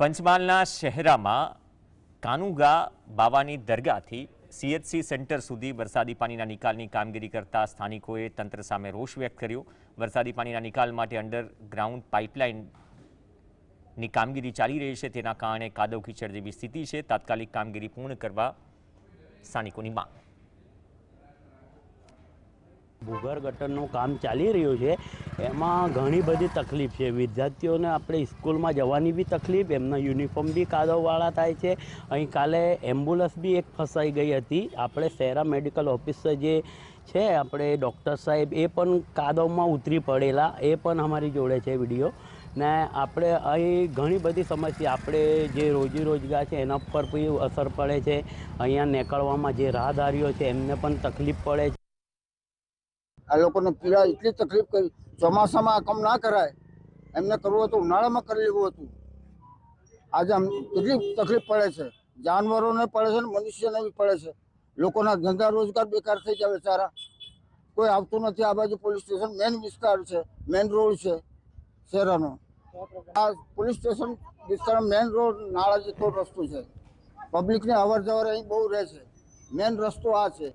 પંચમહાલના શહેરામાં કાનુગા બાવાની દરગાહથી CHC centre સુધી વરસાદી પાણીના નિકાલની કામગીરી કરતા સ્થાનિકોએ તંત્ર સામે રોષ વ્યક્ત કર્યો. વરસાદી પાણીના નિકાલ માટે અંડરગ્રાઉન્ડ પાઇપલાઇનની કામગીરી ચાલી રહી છે. તેના કારણે કાદવ કીચડ જેવી સ્થિતિ છે. તાત્કાલિક કામગીરી પૂર્ણ કરવા સ્થાનિકોની માંગ. ભૂગર ગટરનું કામ ચાલી રહ્યું છે. એમાં ઘણી બધી તકલીફ છે. વિદ્યાર્થીઓને આપણે સ્કૂલમાં જવાની બી તકલીફ, એમના યુનિફોર્મ બી કાદવવાળા થાય છે. અહીં કાલે એમ્બ્યુલન્સ બી એક ફસાઈ ગઈ હતી. આપણે સેરા મેડિકલ ઓફિસર જે છે, આપણે ડૉક્ટર સાહેબ, એ પણ કાદવમાં ઉતરી પડેલા. એ પણ અમારી જોડે છે વીડિયો. ને આપણે અહીં ઘણી બધી સમસ્યા. આપણે જે રોજી રોજગાર છે, એના પર બી અસર પડે છે. અહીંયા નીકળવામાં જે રાહદારીઓ છે, એમને પણ તકલીફ પડે છે. આ લોકોને પીડા એટલી તકલીફ કરી. ચોમાસામાં આ કામ ના કરાય. એમને કરવું હતું ઉનાળામાં કરી લેવું હતું. આજે કેટલી તકલીફ પડે છે. જાનવરોને પડે છે ને મનુષ્યને બી પડે છે. લોકોના ધંધા રોજગાર બેકાર થઈ જાય બેચારા. કોઈ આવતું નથી. આ બાજુ પોલીસ સ્ટેશન મેન વિસ્તાર છે. મેન રોડ છે શહેરાનો. આ પોલીસ સ્ટેશન વિસ્તાર મેન રોડ નાળા જેટલો રસ્તો છે. પબ્લિકને અવર જવર અહીં બહુ રહે છે. મેન રસ્તો આ છે.